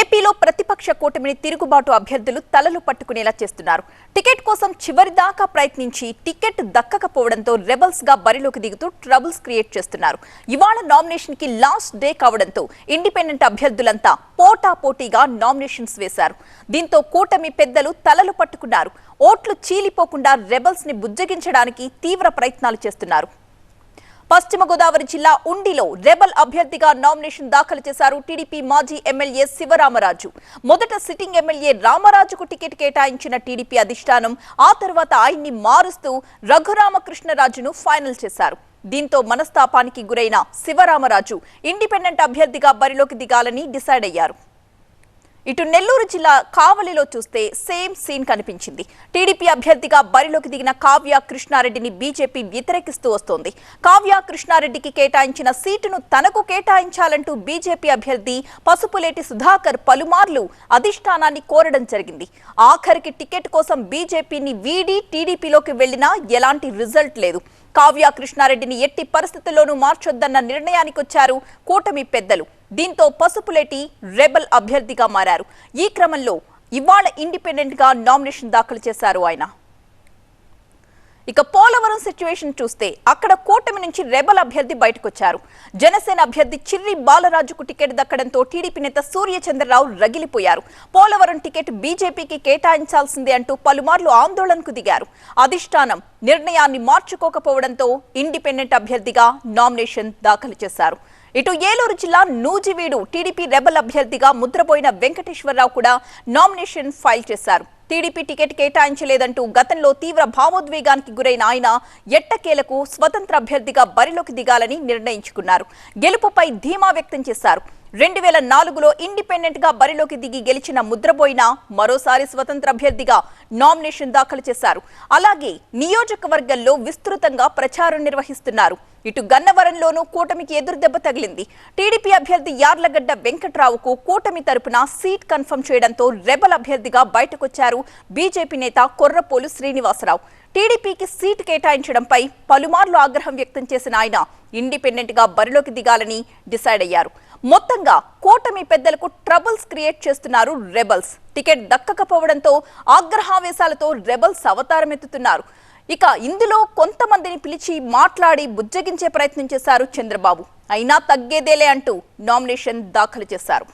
ఏపీలో ప్రతిపక్ష కూటమిని తిరుగుబాటు అభ్యర్థులు తలలు పట్టుకునేలా చేస్తున్నారు. టికెట్ కోసం చివరిదాకా ప్రయత్నించి టికెట్ దక్కకపోవడంతో రెబల్స్గా బరిలోకి దిగుతూ ట్రబుల్స్ క్రియేట్ చేస్తున్నారు. ఇవాళ నామినేషన్కి లాస్ట్ డే కావడంతో ఇండిపెండెంట్ అభ్యర్థులంతా పోటా పోటీగా నామినేషన్స్ వేశారు. దీంతో కూటమి పెద్దలు తలలు పట్టుకున్నారు. ఓట్లు చీలిపోకుండా రెబల్స్ని బుజ్జగించడానికి తీవ్ర ప్రయత్నాలు చేస్తున్నారు. పశ్చిమ గోదావరి జిల్లా ఉండిలో రెబల్ అభ్యర్థిగా నామినేషన్ దాఖలు చేశారు టీడీపీ మాజీ ఎమ్మెల్యే శివరామరాజు. మొదట సిట్టింగ్ ఎమ్మెల్యే రామరాజుకు టికెట్ కేటాయించిన టీడీపీ అధిష్టానం ఆ తర్వాత ఆయన్ని మారుస్తూ రఘురామకృష్ణరాజును ఫైనల్ చేశారు. దీంతో మనస్తాపానికి గురైన శివరామరాజు ఇండిపెండెంట్ అభ్యర్థిగా బరిలోకి దిగాలని డిసైడ్ అయ్యారు. ఇటు నెల్లూరు జిల్లా కావలిలో చూస్తే సేమ్ సీన్ కనిపించింది. టీడీపీ అభ్యర్థిగా బరిలోకి దిగిన కావ్య కృష్ణారెడ్డిని బీజేపీ వ్యతిరేకిస్తూ వస్తోంది. కావ్య కృష్ణారెడ్డికి కేటాయించిన సీటును తనకు కేటాయించాలంటూ బీజేపీ అభ్యర్థి పసుపులేటి సుధాకర్ పలుమార్లు అధిష్టానాన్ని కోరడం జరిగింది. ఆఖరికి టికెట్ కోసం బీజేపీని వీడి టీడీపీలోకి వెళ్ళినా ఎలాంటి రిజల్ట్ లేదు. కావ్య కృష్ణారెడ్డిని ఎట్టి పరిస్థితుల్లోనూ మార్చొద్దన్న నిర్ణయానికి వచ్చారు కూటమి పెద్దలు. దీంతో పసుపులేటి రెబల్ అభ్యర్థిగా మారారు. ఈ క్రమంలో ఇవాళ ఇండిపెండెంట్గా నామినేషన్ దాఖలు చేశారు ఆయన. ఇక పోలవరం సిచ్యువేషన్ చూస్తే అక్కడ కూటమి నుంచి రెబల్ అభ్యర్థి బయటకొచ్చారు. జనసేన అభ్యర్థి చిర్రి బాలరాజుకు టికెట్ దక్కడంతో టీడీపీ నేత సూర్యచంద్రరావు రగిలిపోయారు. పోలవరం టికెట్ బీజేపీకి కేటాయించాల్సిందే అంటూ పలుమార్లు ఆందోళనకు దిగారు. అధిష్టానం నిర్ణయాన్ని మార్చుకోకపోవడంతో ఇండిపెండెంట్ అభ్యర్థిగా నామినేషన్ దాఖలు చేశారు. ఇటు ఏలూరు జిల్లా నూజివీడు టీడీపీ రెబల్ అభ్యర్థిగా ముద్రపోయిన వెంకటేశ్వరరావు కూడా నామినేషన్ ఫైల్ చేశారు. టీడీపీ టికెట్ కేటాయించలేదంటూ గతంలో తీవ్ర భావోద్వేగానికి గురైన ఆయన ఎట్టకేలకు స్వతంత్ర అభ్యర్థిగా బరిలోకి దిగాలని నిర్ణయించుకున్నారు. గెలుపుపై ధీమా వ్యక్తం చేశారు. రెండు వేల నాలుగులో ఇండిపెండెంట్గా బరిలోకి దిగి గెలిచిన ముద్రబోయిన మరోసారి స్వతంత్ర అభ్యర్థిగా నామినేషన్ దాఖలు చేశారు. అలాగే నియోజకవర్గంలో విస్తృతంగా ప్రచారం నిర్వహిస్తున్నారు. ఇటు గన్నవరంలోనూ కూటమికి ఎదురుదెబ్బ తగిలింది. టీడీపీ అభ్యర్థి యార్లగడ్డ వెంకట్రావుకు కూటమి తరపున సీట్ కన్ఫర్మ్ చేయడంతో రెబల్ అభ్యర్థిగా బయటకొచ్చారు బీజేపీ నేత కొర్రపోలు శ్రీనివాసరావు. టీడీపీకి సీటు కేటాయించడంపై పలుమార్లు ఆగ్రహం వ్యక్తం చేసిన ఆయన ఇండిపెండెంట్గా బరిలోకి దిగాలని డిసైడ్ అయ్యారు. మొత్తంగా కూటమి పెద్దలకు ట్రబుల్స్ క్రియేట్ చేస్తున్నారు రెబల్స్. టికెట్ దక్కకపోవడంతో ఆగ్రహావేశాలతో రెబల్స్ అవతారం ఎత్తుతున్నారు ఇక ఇందులో కొంతమందిని పిలిచి మాట్లాడి బుజ్జగించే ప్రయత్నం చేశారు చంద్రబాబు. అయినా తగ్గేదేలే అంటూ నామినేషన్ దాఖలు చేశారు.